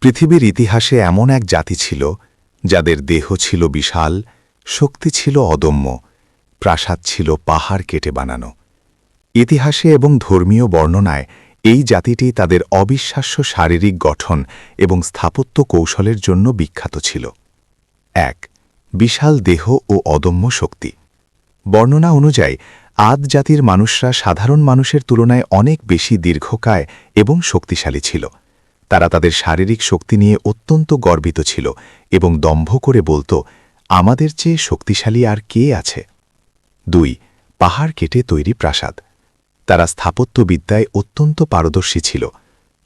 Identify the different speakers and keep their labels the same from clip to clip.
Speaker 1: পৃথিবীর ইতিহাসে এমন এক জাতি ছিল, যাদের দেহ ছিল বিশাল, শক্তি ছিল অদম্য, প্রাসাদ ছিল পাহাড় কেটে বানানো। ইতিহাসে এবং ধর্মীয় বর্ণনায় এই জাতিটি তাদের অবিশ্বাস্য শারীরিক গঠন এবং স্থাপত্য কৌশলের জন্য বিখ্যাত ছিল। এক, বিশাল দেহ ও অদম্য শক্তি। বর্ণনা অনুযায়ী, আদ জাতির মানুষরা সাধারণ মানুষের তুলনায় অনেক বেশি দীর্ঘকায় এবং শক্তিশালী ছিল। তারা তাদের শারীরিক শক্তি নিয়ে অত্যন্ত গর্বিত ছিল এবং দম্ভ করে বলত, আমাদের চেয়ে শক্তিশালী আর কে আছে? দুই, পাহাড় কেটে তৈরি প্রাসাদ। তারা স্থাপত্যবিদ্যায় অত্যন্ত পারদর্শী ছিল।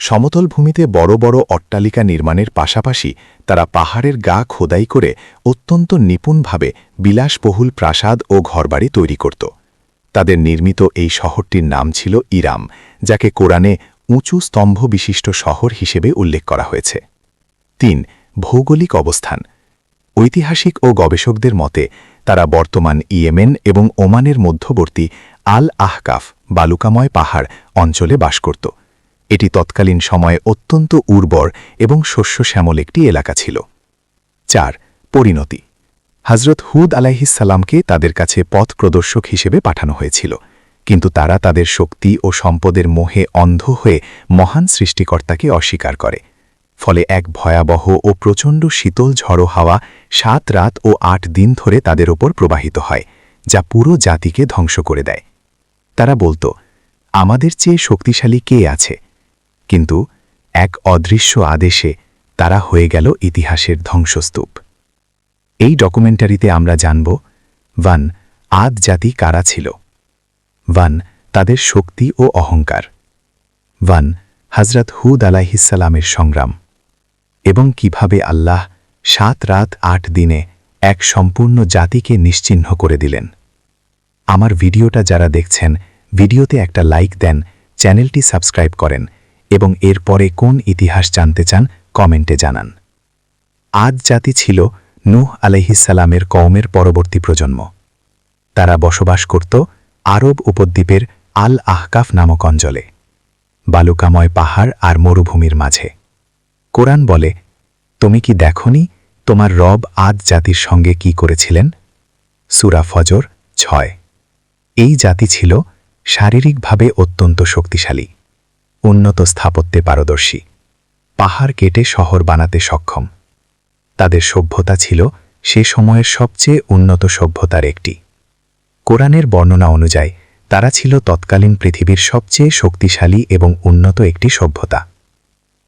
Speaker 1: সমতল ভূমিতে বড় বড় অট্টালিকা নির্মাণের পাশাপাশি তারা পাহাড়ের গা খোদাই করে অত্যন্ত নিপুণভাবে বিলাসবহুল প্রাসাদ ও ঘরবাড়ি তৈরি করত। তাদের নির্মিত এই শহরটির নাম ছিল ইরাম, যাকে কোরআনে উঁচু স্তম্ভ বিশিষ্ট শহর হিসেবে উল্লেখ করা হয়েছে। তিন, ভৌগোলিক অবস্থান। ঐতিহাসিক ও গবেষকদের মতে, তারা বর্তমান ইয়েমেন এবং ওমানের মধ্যবর্তী আল আহকাফ বালুকাময় পাহাড় অঞ্চলে বাস করত। এটি তৎকালীন সময়ে অত্যন্ত উর্বর এবং শস্য শ্যামল একটি এলাকা ছিল। চার, পরিণতি। হজরত হুদ আলাইহিসাল্লামকে তাদের কাছে পথ প্রদর্শক হিসেবে পাঠানো হয়েছিল। কিন্তু তারা তাদের শক্তি ও সম্পদের মোহে অন্ধ হয়ে মহান সৃষ্টিকর্তাকে অস্বীকার করে। ফলে এক ভয়াবহ ও প্রচণ্ড শীতল ঝড়ো হাওয়া সাত রাত ও আট দিন ধরে তাদের ওপর প্রবাহিত হয়, যা পুরো জাতিকে ধ্বংস করে দেয়। তারা বলতো, আমাদের চেয়ে শক্তিশালী কে আছে? কিন্তু এক অদৃশ্য আদেশে তারা হয়ে গেল ইতিহাসের ধ্বংসস্তূপ। এই ডকুমেন্টারিতে আমরা জানব, ওয়ান, আদ জাতি কারা ছিল? ওয়ান, তাদের শক্তি ও অহংকার। ওয়ান হজরত হুদ আলাহিসাল্লামের সংগ্রাম। এবং কীভাবে আল্লাহ সাত রাত আট দিনে এক সম্পূর্ণ জাতিকে নিশ্চিহ্ন করে দিলেন। আমার ভিডিওটা যারা দেখছেন, ভিডিওতে একটা লাইক দেন, চ্যানেলটি সাবস্ক্রাইব করেন এবং এরপরে কোন ইতিহাস জানতে চান, কমেন্টে জানান। আজ জাতি ছিল নূহ আলহিসাল্লামের কওমের পরবর্তী প্রজন্ম। তারা বসবাস করত আরব উপদ্বীপের আল আহকাফ নামক অঞ্চলে, বালুকাময় পাহাড় আর মরুভূমির মাঝে। কোরআন বলে, তুমি কি দেখনি তোমার রব আদ জাতির সঙ্গে কি করেছিলেন? সুরা ফজর ছয়। এই জাতি ছিল শারীরিকভাবে অত্যন্ত শক্তিশালী, উন্নত স্থাপত্যে পারদর্শী, পাহাড় কেটে শহর বানাতে সক্ষম। তাদের সভ্যতা ছিল সে সময়ের সবচেয়ে উন্নত সভ্যতার একটি। কোরআনের বর্ণনা অনুযায়ী, তারা ছিল তৎকালীন পৃথিবীর সবচেয়ে শক্তিশালী এবং উন্নত একটি সভ্যতা।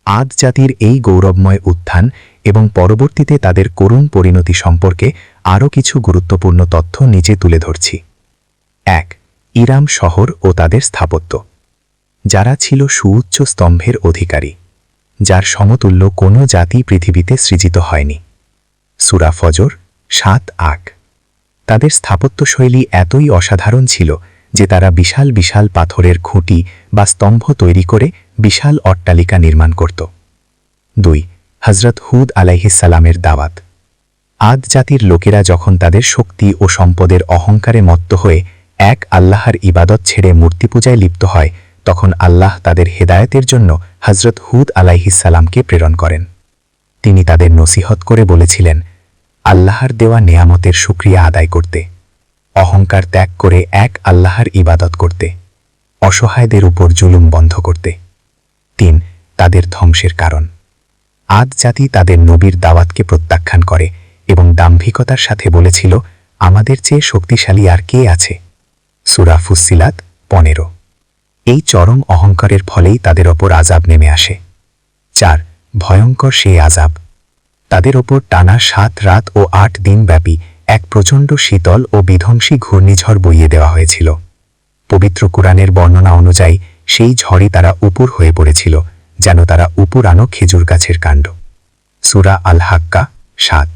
Speaker 1: আদ জাতির এই গৌরবময় উত্থান এবং পরবর্তীতে তাদের করুণ পরিণতি সম্পর্কে আরও কিছু গুরুত্বপূর্ণ তথ্য নিচে তুলে ধরছি। এক, ইরাম শহর ও তাদের স্থাপত্য। যারা ছিল সুউচ্চ স্তম্ভের অধিকারী, যার সমতুল্য কোনো জাতি পৃথিবীতে সৃজিত হয়নি। সুরা ফজর সাত আক। তাদের স্থাপত্যশৈলী এতই অসাধারণ ছিল যে তারা বিশাল বিশাল পাথরের খুঁটি বা স্তম্ভ তৈরি করে বিশাল অট্টালিকা নির্মাণ করত। দুই হজরত হুদ আলাইহিসালামের দাওয়াত। আদ জাতির লোকেরা যখন তাদের শক্তি ও সম্পদের অহংকারে মত্ত হয়ে এক আল্লাহর ইবাদত ছেড়ে মূর্তি পূজায় লিপ্ত হয়, তখন আল্লাহ তাদের হেদায়তের জন্য হজরত হুদ আলাইহিসালামকে প্রেরণ করেন। তিনি তাদের নসিহত করে বলেছিলেন আল্লাহর দেওয়া নেয়ামতের সুক্রিয়া আদায় করতে, অহংকার ত্যাগ করে এক আল্লাহর ইবাদত করতে, অসহায়দের উপর জুলুম বন্ধ করতে। তিন, তাদের ধ্বংসের কারণ। আদ জাতি তাদের নবীর দাওয়াতকে প্রত্যাখ্যান করে এবং দাম্ভিকতার সাথে বলেছিল, আমাদের চেয়ে শক্তিশালী আর কে আছে? সুরা ফুসিলাত পনেরো। এই চরম অহংকারের ফলেই তাদের ওপর আজাব নেমে আসে। চার, ভয়ঙ্কর সেই আজাব তাদের ওপর টানা সাত রাত ও আট দিন ব্যাপী এক প্রচণ্ড শীতল ও বিধ্বংসী ঘূর্ণিঝড় বইয়ে দেওয়া হয়েছিল। পবিত্র কোরআনের বর্ণনা অনুযায়ী সেই ঝড়ই তারা উপর হয়ে পড়েছিল, যেন তারা উপরানো খেজুর গাছের কাণ্ড। সুরা আল হাক্কা সাত।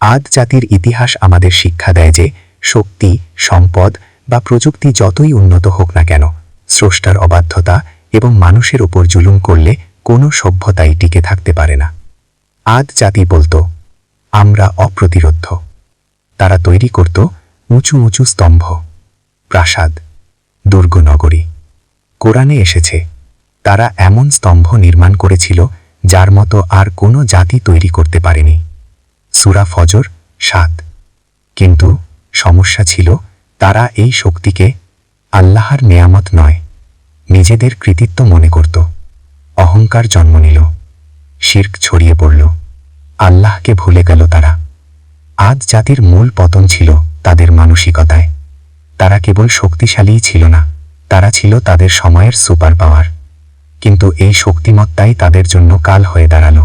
Speaker 1: আদ জাতির ইতিহাস আমাদের শিক্ষা দেয় যে, শক্তি, সম্পদ বা প্রযুক্তি যতই উন্নত হোক না কেন, স্রষ্টার অবাধ্যতা এবং মানুষের ওপর জুলুম করলে কোনো সভ্যতাই টিকে থাকতে পারে না। আদ জাতি বলত, আমরা অপ্রতিরোধ্য। তারা তৈরি করত উঁচু উঁচু স্তম্ভ, প্রাসাদ, দুর্গনগরী। কোরআনে এসেছে, তারা এমন স্তম্ভ নির্মাণ করেছিল
Speaker 2: যার মতো আর কোনো জাতি তৈরি করতে পারেনি। সুরা ফজর সাত। কিন্তু সমস্যা ছিল, তারা এই শক্তিকে আল্লাহর নেয়ামত নয়, নিজেদের কৃতিত্ব মনে করত। অহংকার জন্ম নিল। শির্ক ছড়িয়ে পড়ল। আল্লাহকে ভুলে গেল তারা। আজ জাতির মূল পতন ছিল তাদের মানসিকতায়। তারা কেবল শক্তিশালীই ছিল না, তারা ছিল তাদের সময়ের সুপার পাওয়ার। কিন্তু এই শক্তিমত্তাই তাদের জন্য কাল হয়ে দাঁড়াল।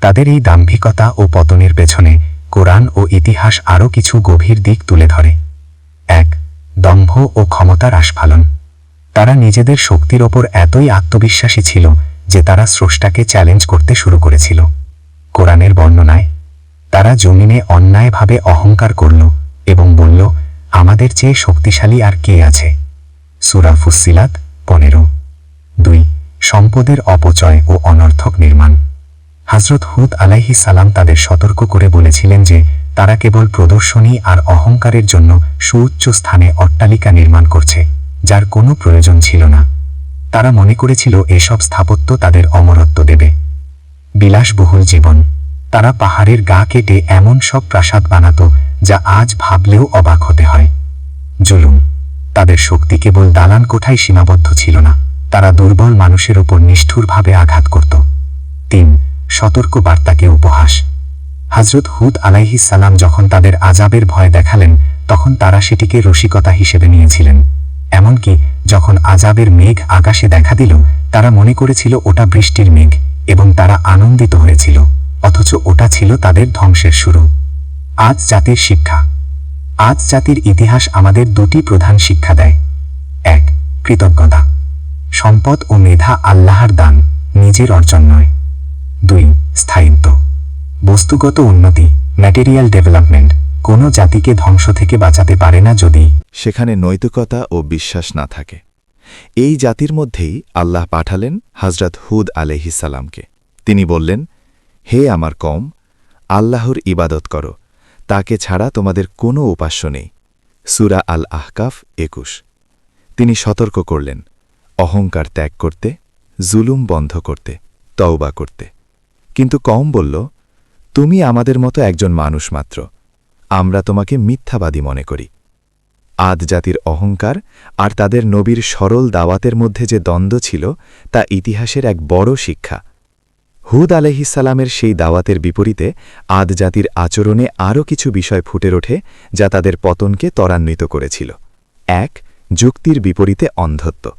Speaker 2: তাদের এই দাম্ভিকতা ও পতনের পেছনে কোরআন ও ইতিহাস আরও কিছু গভীর দিক তুলে ধরে। এক, দম্ভ ও ক্ষমতার আস্ফালন তারা নিজেদের শক্তির ওপর এতই আত্মবিশ্বাসী ছিল যে তারা স্রষ্টাকে চ্যালেঞ্জ করতে শুরু করেছিল। কোরআনের বর্ণনায়, তারা জমিনে অন্যায়ভাবে অহংকার করল এবং বলল, আমাদের চেয়ে শক্তিশালী আর কে আছে? সুরা ফুসিলাত পনেরো। দুই, সম্পদের অপচয় ও অনর্থক নির্মাণ। হজরত হুদ আলাইহি সালাম তাদের সতর্ক করে বলেছিলেন যে, তারা কেবল প্রদর্শনী আর অহংকারের জন্য সুউচ্চ স্থানে অট্টালিকা নির্মাণ করছে, যার কোনো প্রয়োজন ছিল না। তারা মনে করেছিল এসব স্থাপত্য তাদের অমরত্ব দেবে। বিলাসবহুল জীবন। তারা পাহাড়ের গা কেটে এমন সব প্রাসাদ বানাত যা আজ ভাবলেও অবাক হতে হয়। জুলুম। তাদের শক্তি কেবল দালান কোঠায় সীমাবদ্ধ ছিল না। তারা দুর্বল মানুষের ওপর নিষ্ঠুরভাবে আঘাত করত। তিন সতর্ক বার্তাকে উপহাস। হজরত হুদ আলাইহিস সালাম যখন তাদের আজাবের ভয় দেখালেন, তখন তারা সেটিকে রসিকতা হিসেবে নিয়েছিলেন। এমনকি যখন আজাবের মেঘ আকাশে দেখা দিল, তারা মনে করেছিল ওটা বৃষ্টির মেঘ এবং তারা আনন্দিত হয়েছিল, অথচ ওটা ছিল তাদের ধ্বংসের শুরু। আজ জাতির শিক্ষা। আজ জাতির ইতিহাস আমাদের দুটি প্রধান শিক্ষা দেয়। এক, কৃতজ্ঞতা। সম্পদ ও মেধা আল্লাহর দান, নিজের অর্জন নয়। দুই, স্থায়িত্ব। বস্তুগত উন্নতি ম্যাটেরিয়াল ডেভেলপমেন্ট কোনো জাতিকে ধ্বংস থেকে বাঁচাতে পারে না যদি
Speaker 1: সেখানে নৈতিকতা ও বিশ্বাস না থাকে। এই জাতির মধ্যেই আল্লাহ পাঠালেন হজরত হুদ আলহিসাল্লামকে তিনি বললেন, হে আমার কম আল্লাহর ইবাদত করো, তাকে ছাড়া তোমাদের কোনো উপাস্য নেই। সুরা আল আহকাফ একুশ। তিনি সতর্ক করলেন, অহংকার ত্যাগ করতে, জুলুম বন্ধ করতে, তওবা করতে। কিন্তু কম বলল, তুমি আমাদের মতো একজন মানুষ মাত্র আমরা তোমাকে মিথ্যাবাদী মনে করি। আদ জাতির অহংকার আর তাদের নবীর সরল দাওয়াতের মধ্যে যে দ্বন্দ্ব ছিল, তা ইতিহাসের এক বড় শিক্ষা। হুদ আলহিসাল্লামের সেই দাওয়াতের বিপরীতে আদ জাতির আচরণে আরও কিছু বিষয় ফুটে ওঠে, যা তাদের পতনকে ত্বরান্বিত করেছিল। এক, যুক্তির বিপরীতে অন্ধত্ব।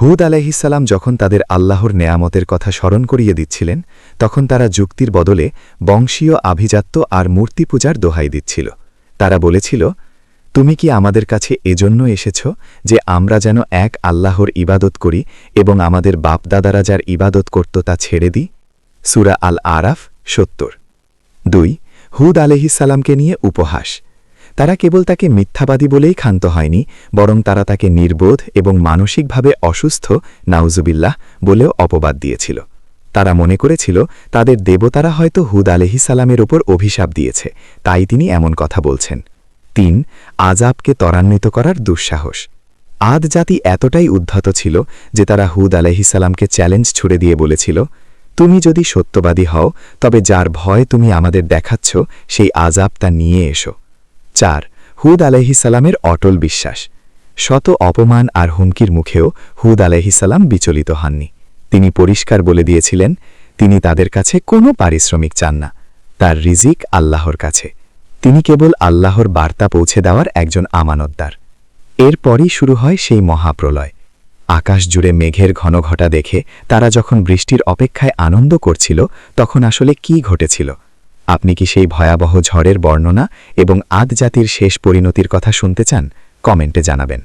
Speaker 1: হুদ আলাইহিসাল্লাম যখন তাদের আল্লাহর নেয়ামতের কথা স্মরণ করিয়ে দিচ্ছিলেন, তখন তারা যুক্তির বদলে বংশীয় আভিজাত্য আর মূর্তি পূজার দোহাই দিচ্ছিল। তারা বলেছিল, তুমি কি আমাদের কাছে এজন্য এসেছ যে আমরা যেন এক আল্লাহর ইবাদত করি এবং আমাদের বাপদাদারা যার ইবাদত করত তা ছেড়ে দিই? সুরা আল আরাফ সত্তর। দুই, হুদ আলহিসাল্লামকে নিয়ে উপহাস। তারা কেবল তাকে মিথ্যাবাদী বলেই ক্ষান্ত হয়নি, বরং তারা তাকে নির্বোধ এবং মানসিকভাবে অসুস্থ নাউজুবিল্লাহ বলেও অপবাদ দিয়েছিল। তারা মনে করেছিল, তাদের দেবতারা হয়তো হুদ আলহি সালামের ওপর অভিশাপ দিয়েছে, তাই তিনি এমন কথা বলছেন। তিন আজাবকে ত্বরান্বিত করার দুঃসাহস। আদ জাতি এতটাই উদ্ধত ছিল যে তারা হুদ আলহিসাল্লামকে চ্যালেঞ্জ ছুড়ে দিয়ে বলেছিল, তুমি যদি সত্যবাদী হও, তবে যার ভয় তুমি আমাদের দেখাচ্ছ, সেই আজাবটা নিয়ে এসো। চার, হুদ আলাইহিসাল্লামের অটল বিশ্বাস। শত অপমান আর হুমকির মুখেও হুদ আলাইহিসাল্লাম বিচলিত হননি। তিনি পরিষ্কার বলে দিয়েছিলেন, তিনি তাদের কাছে কোনো পারিশ্রমিক চান না। তার রিজিক আল্লাহর কাছে। তিনি কেবল আল্লাহর বার্তা পৌঁছে দেওয়ার একজন আমানতদার। এরপরই শুরু হয় সেই মহাপ্রলয়। আকাশ জুড়ে মেঘের ঘনঘটা দেখে তারা যখন বৃষ্টির অপেক্ষায় আনন্দ করছিল, তখন আসলে কি ঘটেছিল? আপনি কি সেই ভয়াবহ ঝড়ের বর্ণনা এবং আদ জাতির শেষ পরিণতির কথা শুনতে চান? কমেন্টে জানাবেন।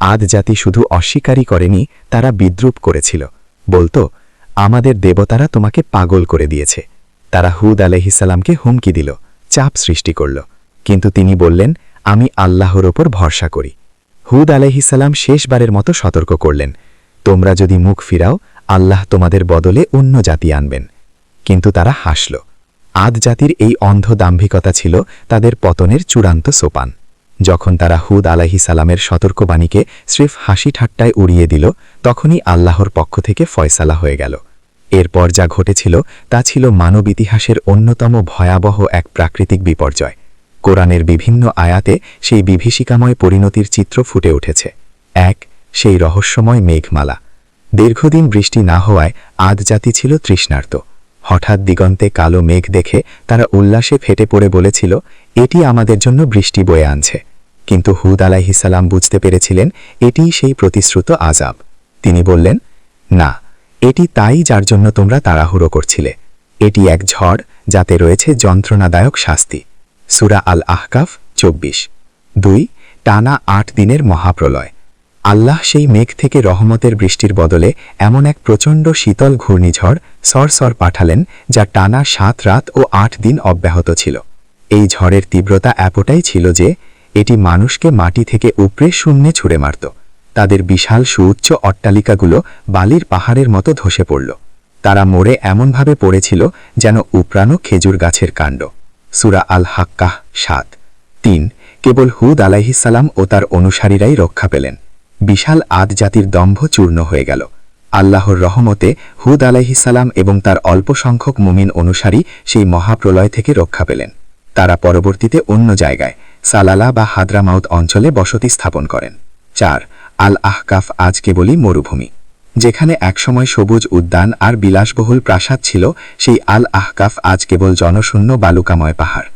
Speaker 1: আদ জাতি শুধু অস্বীকারই করেনি, তারা বিদ্রুপ করেছিল। বলতো, আমাদের দেবতারা তোমাকে পাগল করে দিয়েছে। তারা হুদ আলহিসাল্লামকে হুমকি দিল, চাপ সৃষ্টি করল। কিন্তু তিনি বললেন, আমি আল্লাহর ওপর ভরসা করি। হুদ আলহিসাল্লাম শেষবারের মতো সতর্ক করলেন, তোমরা যদি মুখ ফিরাও, আল্লাহ তোমাদের বদলে অন্য জাতি আনবেন। কিন্তু তারা হাসল। আদ জাতির এই অন্ধ দাম্ভিকতা ছিল তাদের পতনের চূড়ান্ত সোপান। যখন তারা হুদ আলাহি সালামের সতর্কবাণীকে স্রেফ হাসি ঠাট্টায় উড়িয়ে দিল, তখনই আল্লাহর পক্ষ থেকে ফয়সালা হয়ে গেল।
Speaker 2: এরপর যা ঘটেছিল তা ছিল মানব ইতিহাসের অন্যতম ভয়াবহ এক প্রাকৃতিক বিপর্যয়। কোরআনের বিভিন্ন আয়াতে সেই বিভীষিকাময় পরিণতির চিত্র ফুটে উঠেছে। এক, সেই রহস্যময় মেঘমালা। দীর্ঘদিন বৃষ্টি না হওয়ায় আদ জাতি ছিল তৃষ্ণার্ত। হঠাৎ দিগন্তে কালো মেঘ দেখে তারা উল্লাসে ফেটে পড়ে বলেছিল, এটি আমাদের জন্য বৃষ্টি বয়ে আনছে। কিন্তু হুদ আলাইহিসাল্লাম বুঝতে পেরেছিলেন, এটিই সেই প্রতিশ্রুত আজাব তিনি বললেন, না, এটি তাই যার জন্য তোমরা তাড়াহুড়ো করছিলে। এটি এক ঝড় যাতে রয়েছে যন্ত্রণাদায়ক শাস্তি। সুরা আল আহকাফ চব্বিশ। দুই, টানা আট দিনের মহাপ্রলয়। আল্লাহ সেই মেঘ থেকে রহমতের বৃষ্টির বদলে এমন এক প্রচণ্ড শীতল ঘূর্ণিঝড় সরসর পাঠালেন, যা টানা সাত রাত ও আট দিন অব্যাহত ছিল। এই ঝড়ের তীব্রতা এতটাই ছিল যে, এটি মানুষকে মাটি থেকে উপড়ে শূন্যে ছুঁড়ে মারত। তাদের বিশাল সুউচ্চ অট্টালিকাগুলো বালির পাহাড়ের মতো ধসে পড়ল। তারা মোড়ে এমনভাবে পড়েছিল যেন উপরানো খেজুর গাছের কাণ্ড। সুরা আল হাক্কাহ সাত। তিন, কেবল হুদ আলাইহিসাল্লাম ও তার অনুসারীরাই রক্ষা পেলেন। বিশাল আদ জাতির দম্ভ চূর্ণ হয়ে গেল। আল্লাহর রহমতে হুদ আলাইহিসাল্লাম এবং তার অল্প সংখ্যক মুমিন অনুসারী সেই মহাপ্রলয় থেকে রক্ষা পেলেন। তারা পরবর্তীতে অন্য জায়গায়, সালালা বা হাদ্রামাউত অঞ্চলে বসতি স্থাপন করেন। চার আল আহকাফ আজ কেবলই মরুভূমি। যেখানে একসময় সবুজ উদ্যান আর বিলাসবহুল প্রাসাদ ছিল, সেই আল আহকাফ আজ কেবল জনশূন্য বালুকাময় পাহাড়।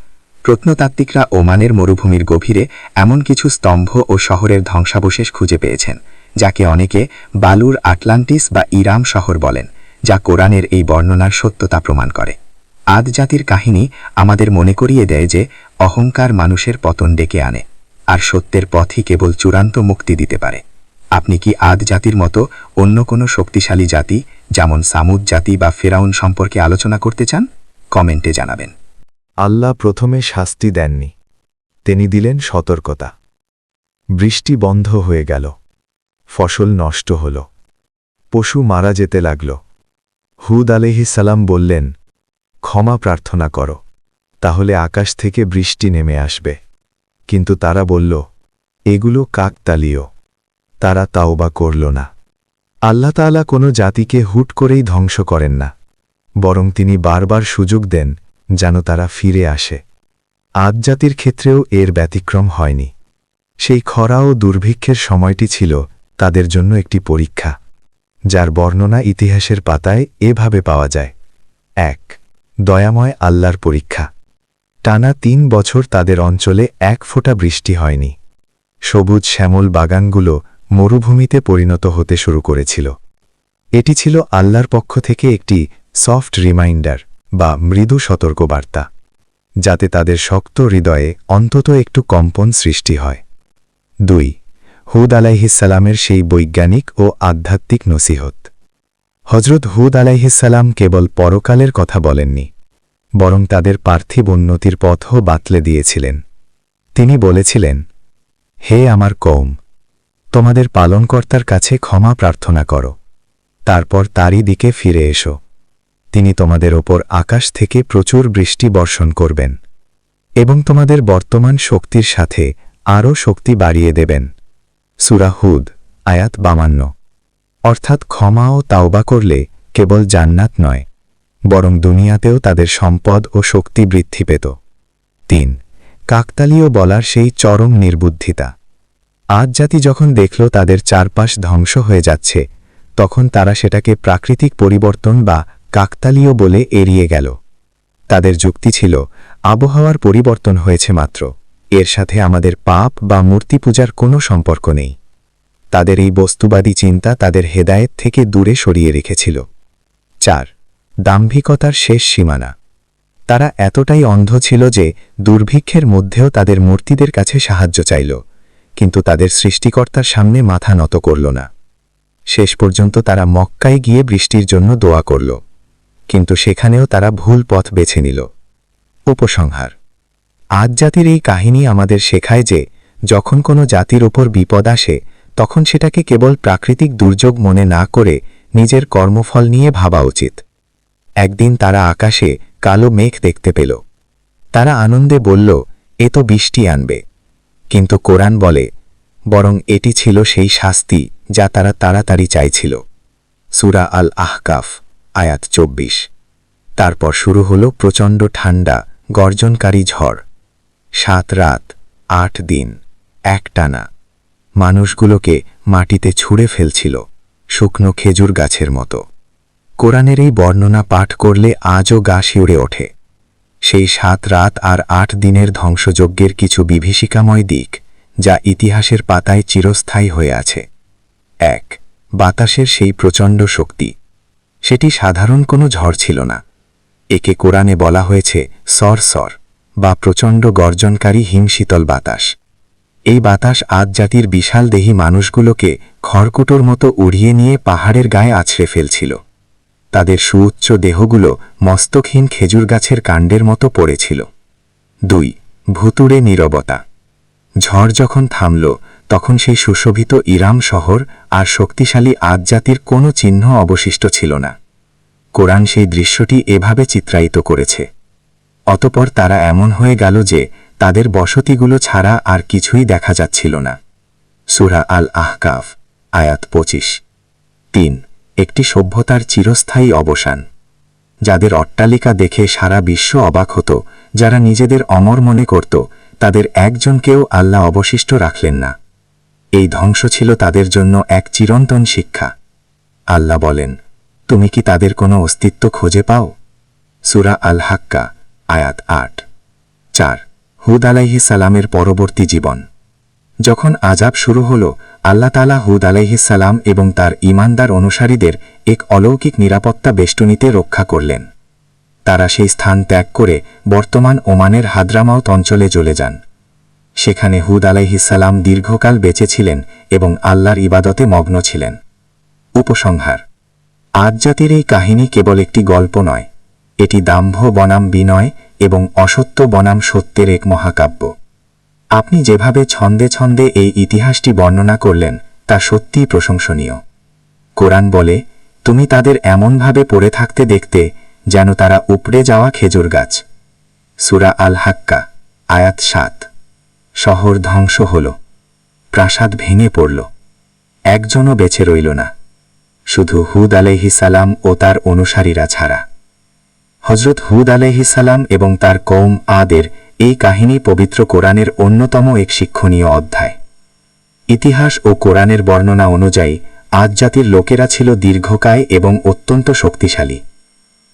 Speaker 2: প্রত্নতাত্ত্বিকরা ওমানের মরুভূমির গভীরে এমন কিছু স্তম্ভ ও শহরের ধ্বংসাবশেষ খুঁজে পেয়েছেন। যাকে অনেকে বালুর আটলান্টিস বা ইরাম শহর বলেন, যা কোরআনের এই বর্ণনার সত্যতা প্রমাণ করে। আদ জাতির কাহিনী আমাদের মনে করিয়ে দেয় যে, অহংকার মানুষের পতন ডেকে আনে, আর সত্যের পথই কেবল চূড়ান্ত মুক্তি দিতে পারে। আপনি কি আদ জাতির মতো অন্য কোনো শক্তিশালী জাতি, যেমন সামুদ জাতি বা ফেরাউন সম্পর্কে আলোচনা করতে চান? কমেন্টে জানাবেন।
Speaker 1: আল্লাহ প্রথমে শাস্তি দেননি। তিনি দিলেন সতর্কতা। বৃষ্টি বন্ধ হয়ে গেল। ফসল নষ্ট হল। পশু মারা যেতে লাগল। হুদ আলহিসাল্লাম বললেন, ক্ষমা প্রার্থনা করো, তাহলে আকাশ থেকে বৃষ্টি নেমে আসবে। কিন্তু তারা বলল, এগুলো কাকতালীয়। তারা তাওবা করল না। আল্লাহ তাআলা কোনো জাতিকে হুট করেই ধ্বংস করেন না। বরং তিনি বারবার সুযোগ দেন, যেন তারা ফিরে আসে। আদ জাতির ক্ষেত্রেও এর ব্যতিক্রম হয়নি। সেই খরা ও দুর্ভিক্ষের সময়টি ছিল তাদের জন্য একটি পরীক্ষা, যার বর্ণনা ইতিহাসের পাতায় এভাবে পাওয়া যায়। এক, দয়াময় আল্লাহর পরীক্ষা। টানা তিন বছর তাদের অঞ্চলে এক ফোঁটা বৃষ্টি হয়নি। সবুজ শ্যামল বাগানগুলো মরুভূমিতে পরিণত হতে শুরু করেছিল। এটি ছিল আল্লাহর পক্ষ থেকে একটি সফট রিমাইন্ডার বা মৃদু সতর্কবার্তা, যাতে তাদের শক্ত হৃদয়ে অন্তত একটু কম্পন সৃষ্টি হয়। দুই হুদ আলাইহিসালামের সেই বৈজ্ঞানিক ও আধ্যাত্মিক নসিহত। হজরত হুদ আলাইহিসাল্লাম কেবল পরকালের কথা বলেননি, বরং তাদের পার্থিব উন্নতির পথও বাতলে দিয়েছিলেন। তিনি বলেছিলেন, হে আমার কৌম তোমাদের পালনকর্তার কাছে ক্ষমা প্রার্থনা করো, তারপর তারই দিকে ফিরে এসো। তিনি তোমাদের ওপর আকাশ থেকে প্রচুর বৃষ্টি বর্ষণ করবেন এবং তোমাদের বর্তমান শক্তির সাথে আরও শক্তি বাড়িয়ে দেবেন। সুরাহুদ আয়াত বামান্য অর্থাৎ ক্ষমা ও তাওবা করলে কেবল জান্নাত নয়, বরং দুনিয়াতেও তাদের সম্পদ ও শক্তি বৃদ্ধি পেত। তিন, কাকতালীয় বলার সেই চরম নির্বুদ্ধিতা। আজ জাতি যখন দেখল তাদের চারপাশ ধ্বংস হয়ে যাচ্ছে, তখন তারা সেটাকে প্রাকৃতিক পরিবর্তন বা কাকতালীয় বলে এড়িয়ে গেল। তাদের যুক্তি ছিল, আবহাওয়ার পরিবর্তন হয়েছে মাত্র। এর সাথে আমাদের পাপ বা মূর্তি পূজার কোনো সম্পর্ক নেই। তাদের এই বস্তুবাদী চিন্তা তাদের হেদায়েত থেকে দূরে সরিয়ে রেখেছিল। চার, দাম্ভিকতার শেষ সীমানা। তারা এতটাই অন্ধ ছিল যে দুর্ভিক্ষের মধ্যেও তাদের মূর্তিদের কাছে সাহায্য চাইল, কিন্তু তাদের সৃষ্টিকর্তার সামনে মাথা নত করল না। শেষ পর্যন্ত তারা মক্কায় গিয়ে বৃষ্টির জন্য দোয়া করল, কিন্তু সেখানেও তারা ভুল পথ বেছে নিল। উপসংহার আজ জাতির এই কাহিনী আমাদের শেখায় যে, যখন কোনো জাতির ওপর বিপদ আসে, তখন সেটাকে কেবল প্রাকৃতিক দুর্যোগ মনে না করে নিজের কর্মফল নিয়ে ভাবা উচিত। একদিন তারা আকাশে কালো মেঘ দেখতে পেল। তারা আনন্দে বলল, এ তো বৃষ্টি আনবে। কিন্তু কোরআন বলে, বরং এটি ছিল সেই শাস্তি যা তারা তাড়াতাড়ি চাইছিল। সুরা আল আহকাফ
Speaker 2: আয়াত চব্বিশ। তারপর শুরু হল প্রচণ্ড ঠান্ডা গর্জনকারী ঝড়। সাত রাত, আট দিন, একটানা। মানুষগুলোকে মাটিতে ছুঁড়ে ফেলছিল শুকনো খেজুর গাছের মতো। কোরআনের এই বর্ণনা পাঠ করলে আজও গা শিউড়ে ওঠে। সেই সাত রাত আর আট দিনের ধ্বংসযজ্ঞের কিছু বিভীষিকাময় দিক, যা ইতিহাসের পাতায় চিরস্থায়ী হয়ে আছে। এক, বাতাসের সেই প্রচণ্ড শক্তি। সেটি সাধারণ কোনো ঝড় ছিল না। একে কোরআনে বলা হয়েছে সর সর বা প্রচণ্ড গর্জনকারী হিমশীতল বাতাস। এই বাতাস আজ জাতির বিশাল দেহী মানুষগুলোকে খড়কুটোর মতো উড়িয়ে নিয়ে পাহাড়ের গায়ে আছড়ে ফেলছিল। তাদের সুউচ্চ দেহগুলো মস্তকহীন খেজুর গাছের কাণ্ডের মতো পড়েছিল। দুই, ভুতুড়ে নীরবতা। ঝড় যখন থামল, তখন সেই সুশোভিত ইরাম শহর আর শক্তিশালী আজ জাতির কোনো চিহ্ন অবশিষ্ট ছিল না। কোরআন সেই দৃশ্যটি এভাবে চিত্রায়িত করেছে। অতপর তারা এমন হয়ে গেল যে তাদের বসতিগুলো ছাড়া আর কিছুই দেখা যাচ্ছিল না। সুরা আল আহকাফ আয়াত পঁচিশ। তিন, একটি সভ্যতার চিরস্থায়ী অবসান। যাদের অট্টালিকা দেখে সারা বিশ্ব অবাক হতো, যারা নিজেদের অমর মনে করত, তাদের একজনকেও আল্লাহ অবশিষ্ট রাখলেন না। এই ধ্বংস ছিল তাদের জন্য এক চিরন্তন শিক্ষা। আল্লাহ বলেন, তুমি কি তাদের কোনো অস্তিত্ব খুঁজে পাও? সুরা আল হাক্কা আয়াত আট। চার, হুদ আলাইহি সালামের পরবর্তী জীবন। যখন আজাব শুরু হল, আল্লাহ তালা হুদ সালাম এবং তার ইমানদার অনুসারীদের এক অলৌকিক নিরাপত্তা বেষ্টনীতে রক্ষা করলেন। তারা সেই স্থান ত্যাগ করে বর্তমান ওমানের হাদ্রামাউত অঞ্চলে চলে যান। সেখানে হুদ আলাইহিসাল্লাম দীর্ঘকাল বেঁচে ছিলেন এবং আল্লাহর ইবাদতে মগ্ন ছিলেন। উপসংহার, আজ জাতির এই কাহিনী কেবল একটি গল্প নয় এটি দাম্ভ বনাম বিনয় এবং অসত্য বনাম সত্যের এক মহাকাব্য। আপনি যেভাবে ছন্দে ছন্দে এই ইতিহাসটি বর্ণনা করলেন, তা সত্যিই প্রশংসনীয়। কোরআন বলে, তুমি তাদের এমনভাবে পড়ে থাকতে দেখতে, যেন তারা উপড়ে যাওয়া খেজুর গাছ। সুরা আল হাক্কা আয়াত সাত। শহর ধ্বংস হল। প্রাসাদ ভেঙে পড়ল। একজনও বেছে রইল না। শুধু হুদ সালাম ও তার অনুসারীরা ছাড়া। হজরত হুদ সালাম এবং তার কৌম আদের এই কাহিনী পবিত্র কোরআনের অন্যতম এক শিক্ষণীয় অধ্যায়। ইতিহাস ও কোরআনের বর্ণনা অনুযায়ী আজ জাতির লোকেরা ছিল দীর্ঘকায় এবং অত্যন্ত শক্তিশালী।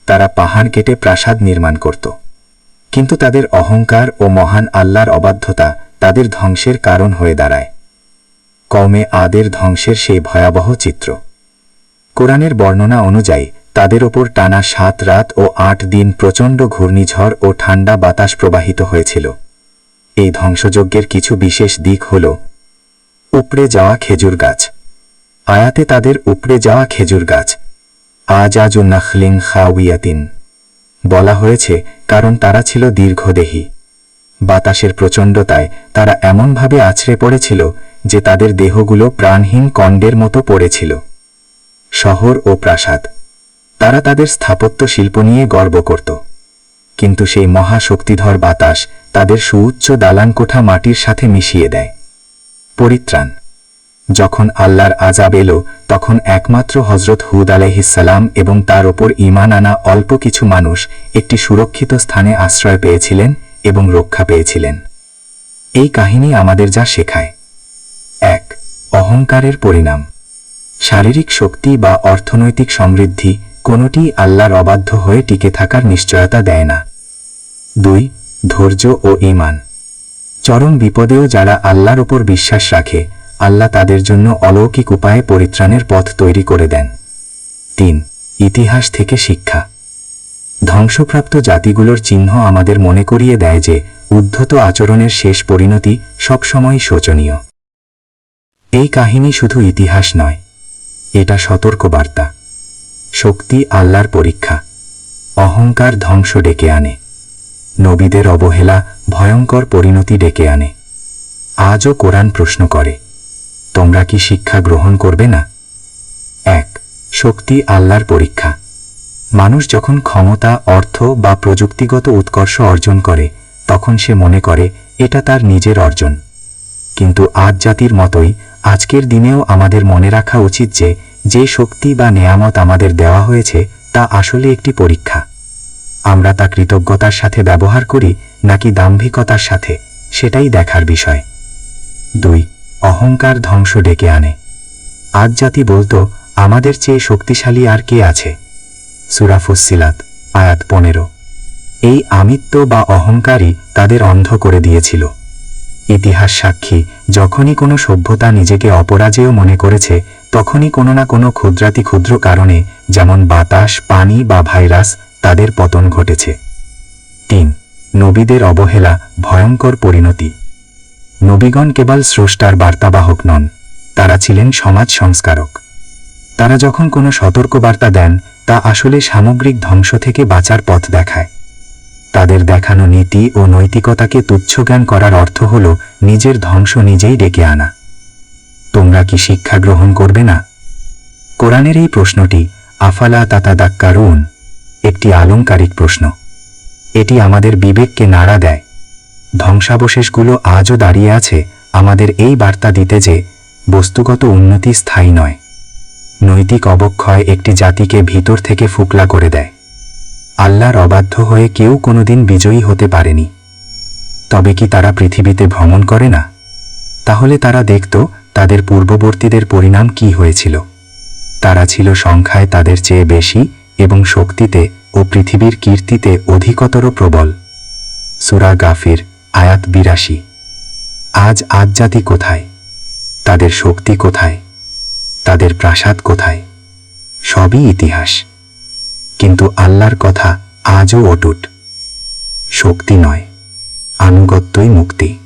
Speaker 2: তারা পাহাড় কেটে প্রাসাদ নির্মাণ করত। কিন্তু তাদের অহংকার ও মহান আল্লাহর অবাধ্যতা তাদের ধ্বংসের কারণ হয়ে দাঁড়ায়। কমে আদের ধ্বংসের সেই ভয়াবহ চিত্র। কোরআনের বর্ণনা অনুযায়ী তাদের ওপর টানা সাত রাত ও আট দিন প্রচণ্ড ঘূর্ণিঝড় ও ঠান্ডা বাতাস প্রবাহিত হয়েছিল। এই ধ্বংসযজ্ঞের কিছু বিশেষ দিক হল উপড়ে যাওয়া খেজুর গাছ। আয়াতে তাদের উপড়ে যাওয়া খেজুর গাছ। আজ আজ নাখলিং খাউয়াতিন বলা হয়েছে, কারণ তারা ছিল দীর্ঘদেহী। বাতাসের প্রচণ্ডতায় তারা এমনভাবে আছড়ে পড়েছিল যে তাদের দেহগুলো প্রাণহীন কণ্ডের মতো পড়েছিল। শহর ও প্রাসাদ। তারা তাদের স্থাপত্য শিল্প নিয়ে গর্ব করত। কিন্তু সেই মহাশক্তিধর বাতাস তাদের সুউচ্চ দালানকোঠা মাটির সাথে মিশিয়ে দেয়। পরিত্রাণ। যখন আল্লাহর আজাব এলো, তখন একমাত্র হজরত হুদ আলাইহিসাল্লাম এবং তার ওপর ইমান আনা অল্প কিছু মানুষ একটি সুরক্ষিত স্থানে আশ্রয় পেয়েছিলেন এবং রক্ষা পেয়েছিলেন। এই কাহিনী আমাদের যা শেখায়। এক, অহংকারের পরিণাম। শারীরিক শক্তি বা অর্থনৈতিক সমৃদ্ধি কোনোটি আল্লাহর অবাধ্য হয়ে টিকে থাকার নিশ্চয়তা দেয় না। দুই, ধৈর্য ও ইমান চরম বিপদেও যারা আল্লাহর ওপর বিশ্বাস রাখে, আল্লাহ তাদের জন্য অলৌকিক উপায়ে পরিত্রাণের পথ তৈরি করে দেন। তিন, ইতিহাস থেকে শিক্ষা। ধ্বংসপ্রাপ্ত জাতিগুলোর চিহ্ন আমাদের মনে করিয়ে দেয় যে, উদ্ধত আচরণের শেষ পরিণতি সবসময় শোচনীয়। এই কাহিনী শুধু ইতিহাস নয়, এটা সতর্ক বার্তা শক্তি আল্লাহর পরীক্ষা। অহংকার ধ্বংস ডেকে আনে। নবীদের অবহেলা ভয়ঙ্কর পরিণতি ডেকে আনে। আজও কোরআন প্রশ্ন করে, তোমরা কি শিক্ষা গ্রহণ করবে না? এক, শক্তি আল্লাহর পরীক্ষা। মানুষ যখন ক্ষমতা, অর্থ বা প্রযুক্তিগত উৎকর্ষ অর্জন করে, তখন সে মনে করে, এটা তার নিজের অর্জন। কিন্তু আজ জাতির মতোই, আজকের দিনেও আমাদের মনে রাখা উচিত যে যে শক্তি বা নেয়ামত আমাদের দেওয়া হয়েছে, তা আসলে একটি পরীক্ষা। আমরা তা কৃতজ্ঞতার সাথে ব্যবহার করি, নাকি দাম্ভিকতার সাথে? সেটাই দেখার বিষয়। দুই, অহংকার ধ্বংস ডেকে আনে। আজ জাতি বলতো, আমাদের চেয়ে শক্তিশালী আর কে আছে? সুরাফুসিলাত আয়াত পনেরো। এই আমিত্ব বা অহংকারই তাদের অন্ধ করে দিয়েছিল। ইতিহাস সাক্ষী, যখনই কোনো সভ্যতা নিজেকে অপরাজেয় মনে করেছে, তখনই কোনো না কোনো ক্ষুদ্রাতি ক্ষুদ্র কারণে, যেমন বাতাস, পানি বা ভাইরাস, তাদের পতন ঘটেছে। তিন, নবীদের অবহেলা, ভয়ঙ্কর পরিণতি। নবীগণ কেবল স্রষ্টার বার্তাবাহক নন, তারা ছিলেন সমাজ সংস্কারক। তারা যখন কোনো সতর্কবার্তা দেন, তা আসলে সামগ্রিক ধ্বংস থেকে বাঁচার পথ দেখায়। তাদের দেখানো নীতি ও নৈতিকতাকে তুচ্ছজ্ঞান করার অর্থ হল নিজের ধ্বংস নিজেই ডেকে আনা। তোমরা কি শিক্ষা গ্রহণ করবে না? কোরআনের এই প্রশ্নটি, আফালা তাতাদাক্কারুন, একটি আলংকারিক প্রশ্ন। এটি আমাদের বিবেককে নাড়া দেয়। ধ্বংসাবশেষগুলো আজও দাঁড়িয়ে আছে আমাদের এই বার্তা দিতে যে, বস্তুগত উন্নতি স্থায়ী নয়। নৈতিক অবক্ষয় একটি জাতিকে ভিতর থেকে ফুকলা করে দেয়। আল্লাহর অবাধ্য হয়ে কেউ কোনোদিন বিজয়ী হতে পারেনি। তবে কি তারা পৃথিবীতে ভ্রমণ করে না? তাহলে তারা দেখত তাদের পূর্ববর্তীদের পরিণাম কি হয়েছিল। তারা ছিল সংখ্যায় তাদের চেয়ে বেশি এবং শক্তিতে ও পৃথিবীর কীর্তিতে অধিকতর প্রবল। সুরা গাফির, আয়াত বিরাশি। আজ আজ জাতি কোথায়? তাদের শক্তি কোথায়? তাদের প্রাসাদ কোথায়? সবই ইতিহাস। কিন্তু আল্লাহর কথা আজও অটুট। শক্তি নয় আনুগত্যই মুক্তি।